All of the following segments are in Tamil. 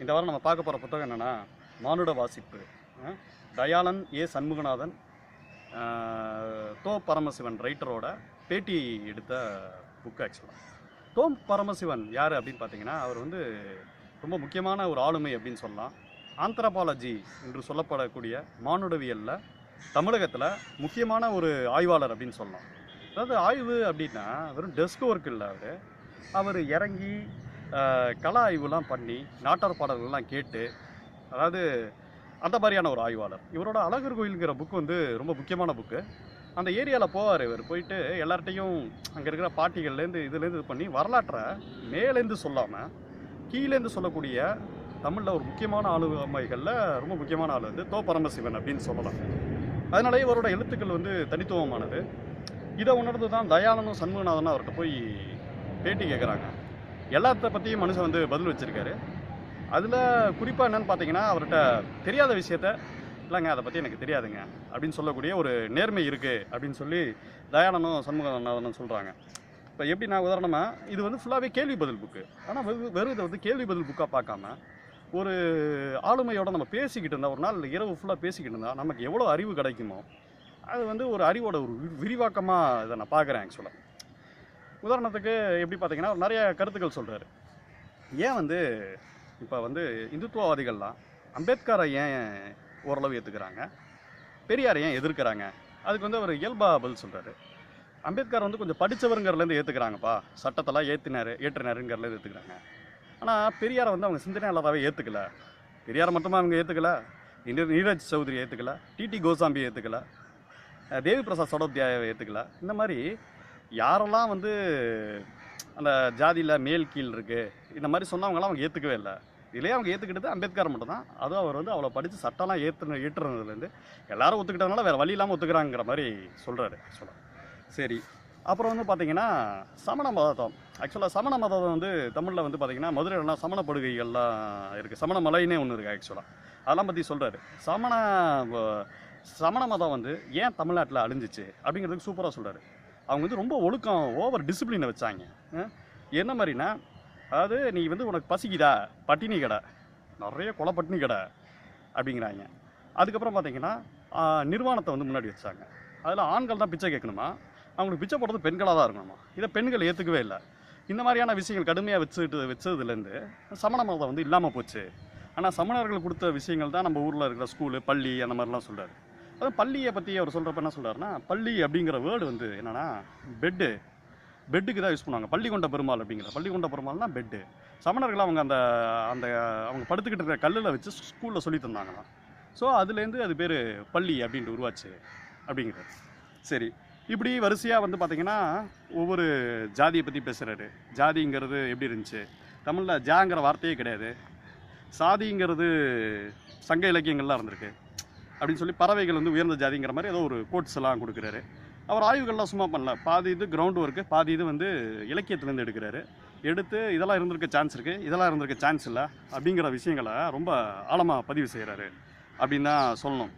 இந்த வாரம் நம்ம பார்க்க போகிற புத்தகம் என்னென்னா மானுட வாசிப்பு. தயாளன் ஏ. சண்முகநாதன் தோ. பரமசிவன் ரைட்டரோட பேட்டி எடுத்த புக் ஆக்சுவலாக தோம் பரமசிவன் யார் அப்படின்னு பார்த்தீங்கன்னா அவர் வந்து ரொம்ப முக்கியமான ஒரு ஆளுமை அப்படின்னு சொல்லலாம். ஆந்த்ரபாலஜி என்று சொல்லப்படக்கூடிய மானுடவியலில் தமிழகத்தில் முக்கியமான ஒரு ஆய்வாளர் அப்படின்னு சொல்லலாம். அதாவது ஆய்வு அப்படின்னா வெறும் டெஸ்க் ஒர்க் இல்லை அவர். அவர் இறங்கி கலா கள ஆய்வுலாம் பண்ணி நாட்டார் பாடல்கள்லாம் கேட்டு அதாவது அந்த மாதிரியான ஒரு ஆய்வாளர். இவரோட அழகர் கோயிலுங்கிற புக் வந்து ரொம்ப முக்கியமான புக்கு அந்த ஏரியாவில் போவார் இவர். போயிட்டு எல்லார்ட்டையும் அங்கே இருக்கிற பாட்டிகள்லேருந்து இதுலேருந்து இது பண்ணி வரலாற்றை மேலேருந்து சொல்லாமல் கீழேருந்து சொல்லக்கூடிய தமிழில் ஒரு முக்கியமான ஆளுமைகளில் ரொம்ப முக்கியமான ஆள் வந்து தோ பரமசிவன் அப்படின்னு சொல்லலாம். அதனாலே இவரோட எழுத்துக்கள் வந்து தனித்துவமானது. இதை உணர்ந்து தான் தயானந்தும் சண்முகநாதனும் அவர்கிட்ட போய் பேட்டி கேட்குறாங்க எல்லாத்த பற்றியும் மனுஷன் வந்து பதில் வச்சுருக்காரு. அதில் குறிப்பாக என்னென்னு பார்த்தீங்கன்னா அவர்கிட்ட தெரியாத விஷயத்த இல்லைங்க அதை பற்றி எனக்கு தெரியாதுங்க அப்படின்னு சொல்லக்கூடிய ஒரு நேர்மை இருக்குது அப்படின்னு சொல்லி தயானனும் சண்முகநாதனும் சொல்கிறாங்க இப்போ எப்படி நான் உதாரணமாக இது வந்து ஃபுல்லாகவே கேள்வி பதில் புக்கு ஆனால் வெறு வெறும் இதை வந்து கேள்வி பதில் புக்காக பார்க்காம ஒரு ஆளுமையோட நம்ம பேசிக்கிட்டு இருந்தால் ஒரு நாள் இரவு ஃபுல்லாக பேசிக்கிட்டு இருந்தால் நமக்கு எவ்வளோ அறிவு கிடைக்குமோ அது வந்து ஒரு அறிவோட ஒரு விரிவாக்கமாக இதை நான் பார்க்குறேன் ஆக்சுவலாக உதாரணத்துக்கு எப்படி பார்த்தீங்கன்னா நிறைய கருத்துக்கள் சொல்கிறாரு ஏன் வந்து இப்போ வந்து இந்துத்துவவாதிகள்லாம் அம்பேத்கரை ஏன் ஓரளவு ஏற்றுக்கிறாங்க பெரியாரை ஏன் எதிர்க்கிறாங்க? அதுக்கு வந்து அவர் இயல்பா பதில் சொல்கிறாரு அம்பேத்கர் வந்து கொஞ்சம் படித்தவருங்கிறதுலேருந்து ஏற்றுக்கிறாங்கப்பா சட்டத்தெல்லாம் ஏற்றினார் ஏற்றினாருங்கிறதுலேருந்து ஏற்றுக்கிறாங்க ஆனால் பெரியாரை வந்து அவங்க சிந்தனையாளராகவே ஏற்றுக்கல பெரியாரை மட்டுமா அவங்க ஏற்றுக்கல நீரஜ் சௌத்ரி ஏற்றுக்கல டிடி கோசாம்பி ஏற்றுக்கல தேவி பிரசாத் சடோத்தியாவை ஏற்றுக்கல இந்த மாதிரி யாரெல்லாம் வந்து அந்த ஜாதியில் மேல் கீழ் இருக்குது இந்த மாதிரி சொன்னவங்களாம் அவங்க ஏற்றுக்கவே இல்லை. இதுலேயே அவங்க ஏற்றுக்கிட்டது அம்பேத்கர் மட்டும்தான். அதுவும் அவர் வந்து அவ்வளோ படித்து சட்டம்லாம் ஏற்றுன ஏற்றுறதுலேருந்து எல்லாரும் ஒத்துக்கிட்டதுனால வேறு வழி இல்லாமல் ஒத்துக்கிறாங்கிற மாதிரி சொல்கிறாரு ஆக்சுவலாக சரி அப்புறம் வந்து பார்த்தீங்கன்னா சமண மதம் ஆக்சுவலாக சமண மதம் வந்து தமிழில் வந்து பார்த்திங்கன்னா மதுரையிலலாம் சமண படுகைகள்லாம் இருக்குது சமண மலைன்னே ஒன்று இருக்குது ஆக்சுவலாக அதெல்லாம் பற்றி சொல்கிறாரு சமண சமண மதம் வந்து ஏன் தமிழ்நாட்டில் அழிஞ்சிச்சு அப்படிங்கிறதுக்கு சூப்பராக சொல்கிறாரு அவங்க வந்து ரொம்ப ஒழுக்கம் ஓவர் டிசிப்ளினை வச்சாங்க. என்ன மாதிரினா அதாவது நீ வந்து உனக்கு பசிக்குதா? பட்டினி கடை. நிறைய கொலை பட்டினி கடை அப்படிங்கிறாங்க. அதுக்கப்புறம் பார்த்தீங்கன்னா நிர்வாணத்தை வந்து முன்னாடி வச்சாங்க. அதில் ஆண்கள் தான் பிச்சை கேட்கணுமா? அவங்களுக்கு பிச்சை போடுறது பெண்களாக தான் இருக்கணுமா? இதை பெண்கள் ஏற்றுக்கவே இல்லை. இந்த மாதிரியான விஷயங்கள் கடுமையாக வச்சுட்டு வச்சதுலேருந்து சமண மதம் வந்து இல்லாமல் போச்சு. ஆனால் சமணர்கள் கொடுத்த விஷயங்கள் தான் நம்ம ஊரில் இருக்கிற ஸ்கூலு பள்ளி அந்த மாதிரிலாம் சொல்கிறாரு அது பள்ளியை பற்றி அவர் சொல்கிறப்ப என்ன சொல்கிறாருன்னா பள்ளி அப்படிங்கிற வேர்டு வந்து என்னென்னா பெட்டு பெட்டுக்கு தான் யூஸ் பண்ணுவாங்க. பள்ளி கொண்ட பெருமாள் அப்படிங்கிற. பள்ளி கொண்ட பெருமாள்னா பெட்டு சமணர்கள் அவங்க அந்த அந்த அவங்க படுத்துக்கிட்டு இருக்கிற கல்லில் வச்சு ஸ்கூலில் சொல்லி தந்தாங்களாம். ஸோ அதுலேருந்து அது பேர் பள்ளி அப்படின்ட்டு உருவாச்சு அப்படிங்கிறது. சரி. இப்படி வரிசையாக வந்து பார்த்திங்கன்னா ஒவ்வொரு ஜாதியை பற்றி பேசுகிறாரு ஜாதிங்கிறது எப்படி இருந்துச்சு? தமிழில் ஜாங்கிற வார்த்தையே கிடையாது. சாதிங்கிறது சங்க இலக்கியங்கள்லாம் இருந்திருக்கு. அப்படின்னு சொல்லி பறவைகள் வந்து உயர்ந்த ஜாதிங்கிற மாதிரி ஏதோ ஒரு கோட்ஸ் எல்லாம் கொடுக்குறாரு. அவர் ஆய்வுகள்லாம் சும்மா பண்ணல. பாதி இது கிரவுண்ட் ஒர்க்கு பாதி இது வந்து இலக்கியத்துலேருந்து எடுக்கிறாரு. எடுத்து இதெல்லாம் இருந்திருக்க சான்ஸ் இருக்குது இதெல்லாம் இருந்திருக்க சான்ஸ் இல்லை. அப்படிங்கிற விஷயங்களை ரொம்ப ஆழமாக பதிவு செய்கிறாரு அப்படின்னு தான் சொல்லணும்.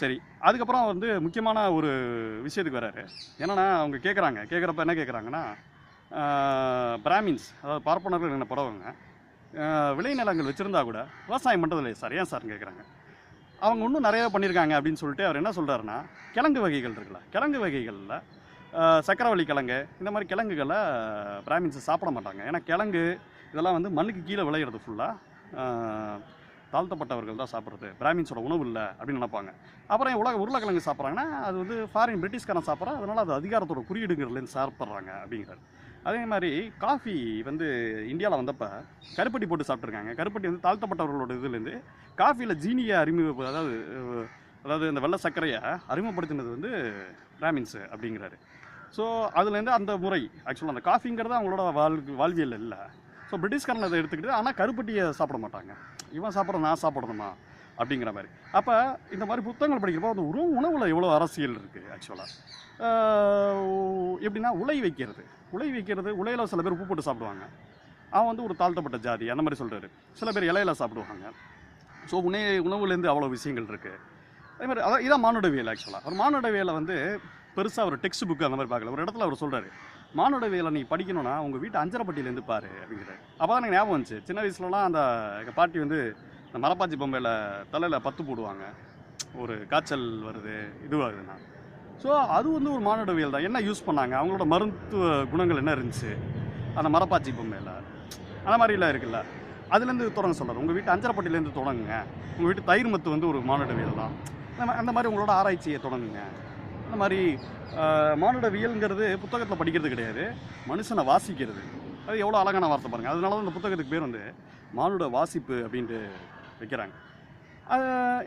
சரி அதுக்கப்புறம் வந்து முக்கியமான ஒரு விஷயத்துக்கு வராரு என்னென்னா அவங்க கேட்குறாங்க கேட்குறப்ப என்ன கேட்குறாங்கன்னா பிராமின்ஸ் அதாவது பார்ப்பனர்கள் என்ன படவங்க விளைநிலங்கள் வச்சுருந்தா கூட விவசாயம் பண்ணுறது இல்லையா சார். ஏன் சார்னு கேட்குறாங்க அவங்க இன்னும் நிறையா பண்ணியிருக்காங்க அப்படின்னு சொல்லிட்டு அவர் என்ன சொல்கிறாருன்னா கிழங்கு வகைகள் இருக்குல்ல கிழங்கு வகைகளில் சக்கரவள்ளி கிழங்கு இந்த மாதிரி கிழங்குகளை பிராமின்ஸ் சாப்பிட மாட்டாங்க. ஏன்னா கிழங்கு இதெல்லாம் வந்து மண்ணுக்கு கீழே விளையிறது ஃபுல்லாக தாழ்த்தப்பட்டவர்கள் தான் சாப்பிட்றது. பிராமின்ஸோட உணவு இல்லை அப்படின்னு நினைப்பாங்க. அப்புறம் உலக உருளைக்கிழங்கு சாப்பிட்றாங்கன்னா அது வந்து ஃபாரின் பிரிட்டிஷ்காரன் சாப்பிட்றா அதனால் அது அதிகாரத்தோட குறியீடுங்கிறதுலேருந்து சாப்பிட்றாங்க அப்படிங்கிறார். அதே மாதிரி காஃபி வந்து இந்தியாவில் வந்தப்போ கருப்பட்டி போட்டு சாப்பிட்ருக்காங்க கருப்பட்டி வந்து தாழ்த்தப்பட்டவர்களோட இதுலேருந்து காஃபியில் ஜீனியை அறிமுக அதாவது அதாவது இந்த வெள்ளை சர்க்கரையை அறிமுகப்படுத்தினது வந்து பிராமின்ஸு அப்படிங்கிறாரு. ஸோ அதுலேருந்து அந்த முறை ஆக்சுவலாக அந்த காஃபிங்கிறது அவங்களோட வாழ் வாழ்வியல் இல்லை. ஸோ பிரிட்டிஷ்காரன் அதை எடுத்துக்கிட்டு ஆனால் கருப்பட்டியை சாப்பிட மாட்டாங்க. இவன் சாப்பிட்ற நான் சாப்பிடணுமா? அப்படிங்கிற மாதிரி. அப்போ இந்த மாதிரி புத்தகங்கள் படிக்கிறப்போ அந்த உணவு உணவில் எவ்வளோ அரசியல் இருக்குது ஆக்சுவலாக எப்படின்னா உலை வைக்கிறது. உலை வைக்கிறது உலையில் சில பேர் உப்பு போட்டு சாப்பிடுவாங்க. அவன் வந்து ஒரு தாழ்த்தப்பட்ட ஜாதி அந்த மாதிரி சொல்கிறாரு சில பேர் இலையில சாப்பிடுவாங்க. ஸோ உணை உணவுலேருந்து அவ்வளோ விஷயங்கள் இருக்குது அதே மாதிரி அதான் இதான் மானுடவியல் ஆக்சுவலாக ஒரு மானுடவியலை வந்து பெருசாக ஒரு டெக்ஸ்ட் புக் அந்த மாதிரி பார்க்கல. ஒரு இடத்துல அவர் சொல்கிறாரு மானுடவியலை நீ படிக்கணும்னா உங்கள் வீட்டு அஞ்சரப்பட்டியிலேருந்து பாரு அப்படிங்கிறாரு. அப்போ தான் எனக்கு ஞாபகம் வந்துச்சு. சின்ன வயசுலலாம் அந்த எங்கள் பாட்டி வந்து இந்த மரப்பாச்சி பொம்மையில் தலையில் பத்து போடுவாங்க. ஒரு காய்ச்சல் வருது இதுவாகுதுண்ணா ஸோ அது வந்து ஒரு மானுடவியல் தான். என்ன யூஸ் பண்ணாங்க? அவங்களோட மருத்துவ குணங்கள் என்ன இருந்துச்சு? அந்த மரப்பாச்சி பொம்மையில். அந்த மாதிரிலாம் இருக்குல்ல. அதுலேருந்து தொடங்க சொல்கிறார் உங்கள் வீட்டு அஞ்சரப்பட்டிலேருந்து தொடங்குங்க. உங்கள் வீட்டு தயிர் மத்து வந்து ஒரு மானுடவியல் தான். அந்த மாதிரி உங்களோட ஆராய்ச்சியை தொடங்குங்க. அந்த மாதிரி மானுடவியல்ங்கிறது புத்தகத்தில் படிக்கிறது கிடையாது. மனுஷனை வாசிக்கிறது. அது எவ்வளோ அழகான வார்த்தை பாருங்கள் அதனால தான் இந்த புத்தகத்துக்கு பேர் வந்து மானுட வாசிப்பு அப்படின்ட்டு வைக்கிறாங்க.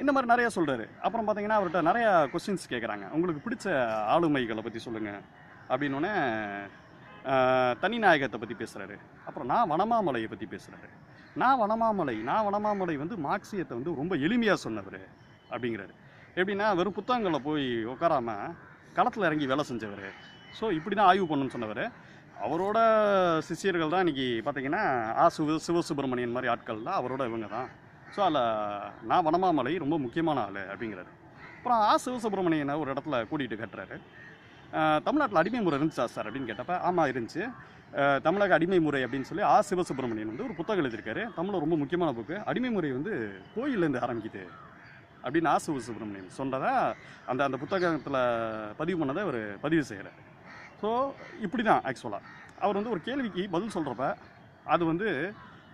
இந்த மாதிரி நிறைய சொல்கிறாரு அப்புறம் பார்த்தீங்கன்னா அவர்கிட்ட நிறைய கொஸ்டின்ஸ் கேட்குறாங்க உங்களுக்கு பிடிச்ச ஆளுமைகளை பற்றி சொல்லுங்கள் அப்படின்னோடனே தனிநாயகத்தை பற்றி பேசுகிறாரு அப்புறம் நான் வனமாமலையை பற்றி பேசுகிறாரு நான் வனமாமலை நான் வனமாமலை வந்து மார்க்சியத்தை வந்து ரொம்ப எளிமையாக சொன்னவர் அப்படிங்கிறாரு. எப்படின்னா வெறும் புத்தகங்களில் போய் உட்காராமல் களத்தில் இறங்கி வேலை செஞ்சவர். ஸோ இப்படி தான் ஆய்வு பண்ணணும்னு சொன்னவர். அவரோட சிஷியர்கள் தான் இன்றைக்கி பார்த்தீங்கன்னா ஆ சிவ சிவசுப்பிரமணியன் மாதிரி ஆட்கள் தான் அவரோட இவங்க தான் ஸோ அதில் நான் வனமாமலை ரொம்ப முக்கியமான ஆள் அப்படிங்கிறாரு. அப்புறம் ஆ சிவசுப்பிரமணியனை ஒரு இடத்துல கூட்டிகிட்டு கட்டுறாரு. தமிழ்நாட்டில் அடிமை முறை இருந்துச்சா சார் அப்படின்னு கேட்டப்ப ஆமாம் இருந்துச்சு. தமிழக அடிமை முறை அப்படின்னு சொல்லி ஆ சிவசுப்ரமணியன் வந்து ஒரு புத்தகம் எழுதியிருக்காரு. தமிழில் ரொம்ப முக்கியமான புக்கு. அடிமை முறை வந்து கோயிலேருந்து ஆரம்பிக்குது அப்படின்னு ஆ சிவசுப்ரமணியன் சொன்னதை அந்த அந்த புத்தகத்தில் பதிவு பண்ணதை அவர் பதிவு செய்கிறார். ஸோ இப்படி தான் ஆக்சுவலாக அவர் வந்து ஒரு கேள்விக்கு பதில் சொல்கிறப்ப அது வந்து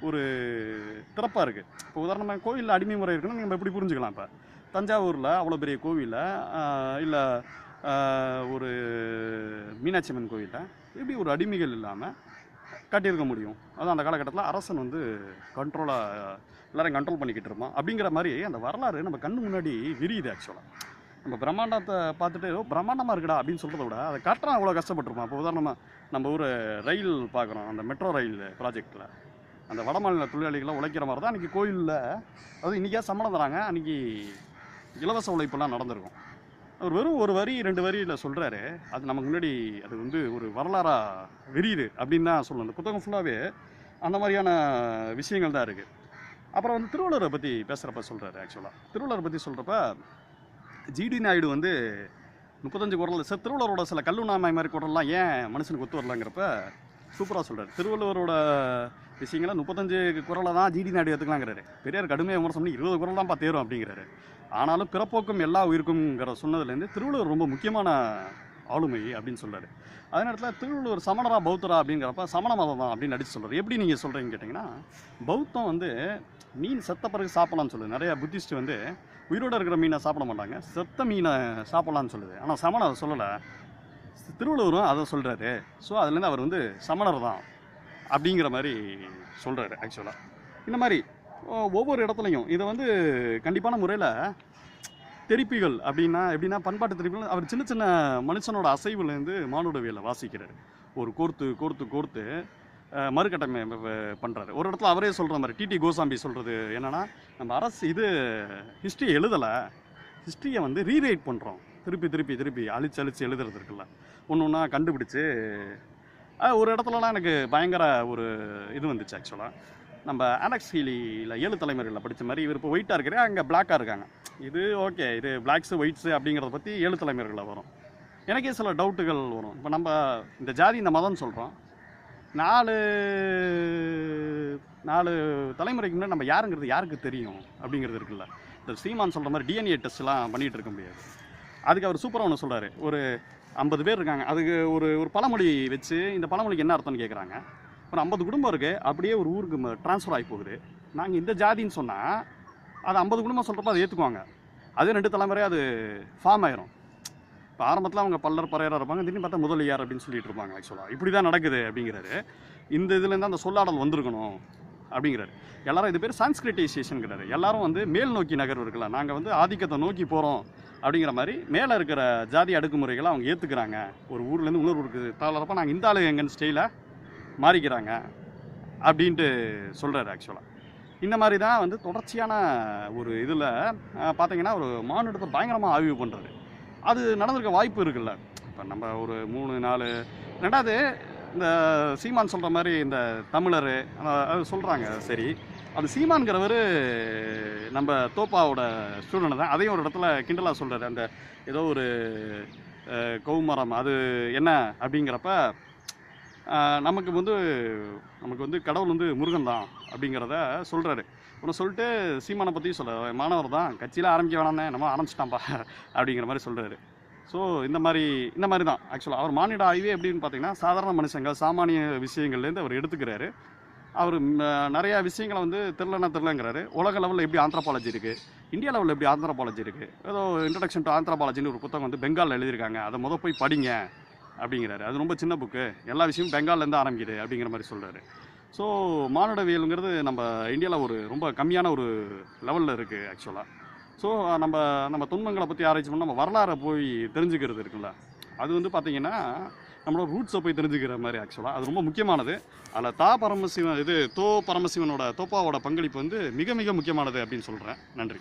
ஒரு திறப்பாக இருக்குது இப்போ உதாரணமாக கோயிலில் அடிமை முறை இருக்குன்னா நம்ம எப்படி புரிஞ்சுக்கலாம் இப்போ? தஞ்சாவூரில் அவ்வளோ பெரிய கோவிலில் இல்லை ஒரு மீனாட்சி அம்மன் கோயிலில் எப்படி ஒரு அடிமைகள் இல்லாமல் கட்டியிருக்க முடியும்? அதான் அந்த காலகட்டத்தில் அரசன் வந்து கண்ட்ரோலாக எல்லோரும் கண்ட்ரோல் பண்ணிக்கிட்டு இருப்பான். அப்படிங்கிற மாதிரி அந்த வரலாறு நம்ம கண்ணு முன்னாடி விரியுது ஆக்சுவலாக நம்ம பிரம்மாண்டத்தை பார்த்துட்டு பிரம்மாண்டமாக இருக்குடா அப்படின்னு சொல்கிறத விட அதை கட்டுறான் அவ்வளோ கஷ்டப்பட்டிருப்பான். இப்போ உதாரணமாக நம்ம ஊர் ரயில் பார்க்குறோம் அந்த மெட்ரோ ரயில் ப்ராஜெக்டில் அந்த வடமாநில தொழிலாளிகளை உழைக்கிற மாதிரி தான் அன்றைக்கி கோயிலில் அது இன்றைக்கா சம்பளம் தராங்க அன்றைக்கி இலவச உழைப்பெல்லாம் நடந்திருக்கும். அவர் வெறும் ஒரு வரி ரெண்டு வரியில் சொல்கிறாரு அது நமக்கு முன்னாடி அது வந்து ஒரு வரலாறாக விரியுது அப்படின்னு தான் சொல்லணும். அந்த புத்தகம் ஃபுல்லாகவே அந்த மாதிரியான விஷயங்கள் தான் இருக்குது அப்புறம் வந்து திருவள்ளுவரை பற்றி பேசுகிறப்ப சொல்கிறாரு ஆக்சுவலாக திருவள்ளுவரை பற்றி சொல்கிறப்ப ஜிடி நாயுடு வந்து முப்பத்தஞ்சு குரல் சார் திருவள்ளுவரோட சில கல்லுண்ணாமை மாதிரி குரல்லாம் ஏன் மனுஷனுக்கு ஒத்து வரலங்கிறப்ப சூப்பராக சொல்கிறார் திருவள்ளுவரோட விஷயங்களை முப்பத்தஞ்சு குரலை தான் ஜிடி நாயுடு எடுத்துக்கலாங்கிறாரு பெரியார் கடுமையாக விமர்சனம் பண்ணி இருபது குரல் தான் பார்த்தேரும் அப்படிங்கிறாரு. ஆனாலும் பிறப்போக்கும் எல்லா உயிருக்கும்ங்கிற சொன்னதுலேருந்து திருவள்ளுவர் ரொம்ப முக்கியமான ஆளுமை அப்படின்னு சொல்கிறார் அதே நேரத்தில் திருவள்ளுவர் சமணரா பௌத்தரா அப்படிங்கிறப்ப சமண மதம் தான் அப்படின்னு நடிச்சு சொல்கிறார் எப்படி நீங்கள் சொல்கிறீங்கன்னு கேட்டிங்கன்னா பௌத்தம் வந்து மீன் செத்த பிறகு சாப்பிடலாம்னு சொல்லுது. நிறையா புத்திஸ்ட் வந்து உயிரோடு இருக்கிற மீனை சாப்பிட மாட்டாங்க. செத்த மீனை சாப்பிடலாம்னு சொல்லுது. ஆனால் சமணம் அதை சொல்லலை. திருவள்ளுவரும் அதை சொல்கிறாரு ஸோ அதுலேருந்து அவர் வந்து சமணர் தான் அப்படிங்கிற மாதிரி சொல்கிறாரு ஆக்சுவலாக இந்த மாதிரி ஒவ்வொரு இடத்துலையும் இதை வந்து கண்டிப்பான முறையில் தெரிப்பிகள் அப்படின்னா எப்படின்னா பண்பாட்டு தெரிப்பிகள் அவர் சின்ன சின்ன மனுஷனோட அசைவுலேருந்து மானுடவியலை வாசிக்கிறார். ஒரு கோர்த்து கோர்த்து கோர்த்து மறுகட்டமை பண்ணுறாரு ஒரு இடத்துல அவரே சொல்கிற மாதிரி டிடி கோசாம்பி சொல்கிறது என்னென்னா நம்ம அரசு இது ஹிஸ்ட்ரி எழுதலை ஹிஸ்ட்ரியை வந்து ரீரைட் பண்ணுறோம் திருப்பி திருப்பி திருப்பி அழிச்சு அழிச்சு எழுதுறது இருக்குல்ல. ஒன்று ஒன்றா கண்டுபிடிச்சு ஒரு இடத்துலலாம் எனக்கு பயங்கர ஒரு இது வந்துச்சு ஆக்சுவலாக நம்ம அலெக்ஸ் ஹீலியில் ஏழு தலைமுறைகளில் படித்த மாதிரி இவர் இப்போ ஒயிட்டாக இருக்கிற அங்கே பிளாக்காக இருக்காங்க. இது ஓகே இது பிளாக்ஸு ஒயிட்ஸு அப்படிங்கிறத பற்றி ஏழு தலைமுறைகளில் வரும். எனக்கே சில டவுட்டுகள் வரும். இப்போ நம்ம இந்த ஜாதி இந்த மதம்னு சொல்கிறோம் நாலு நாலு தலைமுறைக்கு முன்னாடி நம்ம யாருங்கிறது யாருக்கு தெரியும் அப்படிங்கிறது இருக்குல்ல. இந்த சீமான் சொல்கிற மாதிரி டிஎன்ஏ டெஸ்ட்லாம் பண்ணிகிட்டு இருக்க முடியாது. அதுக்கு அவர் சூப்பராக ஒன்று சொல்கிறாரு ஒரு ஐம்பது பேர் இருக்காங்க. அதுக்கு ஒரு ஒரு பழமொழி வச்சு இந்த பழமொழிக்கு என்ன அர்த்தம்னு கேட்குறாங்க ஒரு ஐம்பது குடும்பம் இருக்குது அப்படியே ஒரு ஊருக்கு ட்ரான்ஸ்ஃபர் ஆகி போகுது. நாங்கள் இந்த ஜாதின்னு சொன்னால் அது ஐம்பது குடும்பம் சொல்கிறப்ப அதை ஏற்றுக்குவாங்க அதே ரெண்டு தலைமுறையாக அது ஃபார்ம் ஆயிரும். இப்போ ஆரம்பத்தில் அவங்க பல்லர் பறையராக இருப்பாங்க. திடீர்னு பார்த்தா முதலியார் அப்படின்னு சொல்லிட்டு இருப்பாங்க ஆக்சுவலாக இப்படி தான் நடக்குது அப்படிங்கிறாரு. இந்த இதுலேருந்து அந்த சொல்லாடல் வந்திருக்கணும் அப்படிங்கிறாரு. எல்லாரும் இது பேர் சான்ஸ்கிரிட்டைசேஷனுங்கிறாரு எல்லாரும் வந்து மேல் நோக்கி நகர்வு இருக்கலாம் நாங்கள் வந்து ஆதிக்கத்தை நோக்கி போகிறோம் அப்படிங்கிற மாதிரி மேலே இருக்கிற ஜாதி அடுக்குமுறைகளை அவங்க ஏற்றுக்கிறாங்க ஒரு ஊர்லேருந்து இன்னொரு ஊருக்கு தளரப்ப நாங்கள் இந்த ஆளு எங்கன்னு ஸ்டைலை மாறிக்கிறாங்க அப்படின்ட்டு சொல்கிறாரு ஆக்சுவலாக இந்த மாதிரி தான் வந்து தொடர்ச்சியான ஒரு இதில் பார்த்தீங்கன்னா ஒரு மாநிலத்தை பயங்கரமாக ஆய்வு பண்ணுறது அது நடந்திருக்க வாய்ப்பு இருக்குல்ல. இப்போ நம்ம ஒரு மூணு நாலு ரெண்டாவது இந்த சீமான் சொல்கிற மாதிரி இந்த தமிழர் அது சொல்கிறாங்க சரி. அது சீமான்கிறவர் நம்ம தோப்பாவோட ஸ்டூடெண்ட் தான். அதையும் ஒரு இடத்துல கிண்டலாக சொல்கிறார் அந்த ஏதோ ஒரு கௌமரம் அது என்ன அப்படிங்கிறப்ப நமக்கு வந்து நமக்கு வந்து கடவுள் வந்து முருகன் தான் அப்படிங்கிறத சொல்கிறாரு உன்னை சொல்லிட்டு சீமானை பற்றியும் சொல்ல மாணவர் தான். கட்சியில் ஆரம்பிக்க வேணாம்னே நம்ம ஆரம்பிச்சிட்டான்ப்பா அப்படிங்கிற மாதிரி சொல்கிறாரு ஸோ இந்த மாதிரி இந்த மாதிரி தான். ஆக்சுவலாக அவர் மானிட ஆய்வு எப்படின்னு பார்த்தீங்கன்னா சாதாரண மனுஷங்க சாமானிய விஷயங்கள்லேருந்து அவர் எடுத்துக்கிறாரு. அவர் நிறையா விஷயங்களை வந்து தெரிலனா தெரிலங்கிறாரு உலக லெவலில் எப்படி ஆந்த்ரோபாலஜி இருக்குது இந்தியா லெவலில் எப்படி ஆந்த்ரோபாலஜி இருக்குது ஏதோ இன்ட்ரடக்ஷன் டு ஆந்த்ரோபாலஜின்னு ஒரு புத்தகம் வந்து பெங்காலில் எழுதியிருக்காங்க. அதை முதல் போய் படிங்க அப்படிங்கிறாரு. அது ரொம்ப சின்ன புக்கு எல்லா விஷயமும் பெங்கால்லேருந்து ஆரம்பிக்குது அப்படிங்கிற மாதிரி சொல்கிறாரு ஸோ மானுடவியலுங்கிறது நம்ம இந்தியாவில் ஒரு ரொம்ப கம்மியான ஒரு லெவலில் இருக்குது ஆக்சுவலாக ஸோ நம்ம நம்ம துன்பங்களை பற்றி ஆராய்ச்சி பண்ணால் நம்ம வரலாறை போய் தெரிஞ்சுக்கிறது இருக்குல்ல. அது வந்து பார்த்திங்கன்னா நம்மளோட ரூட்ஸை போய் தெரிஞ்சுக்கிற மாதிரி ஆக்சுவலாக அது ரொம்ப முக்கியமானது. அதில் தா பரமசிவன் இது தோ பரமசிவனோட தோப்பாவோட பங்களிப்பு வந்து மிக மிக முக்கியமானது அப்படின்னு சொல்கிறேன் நன்றி.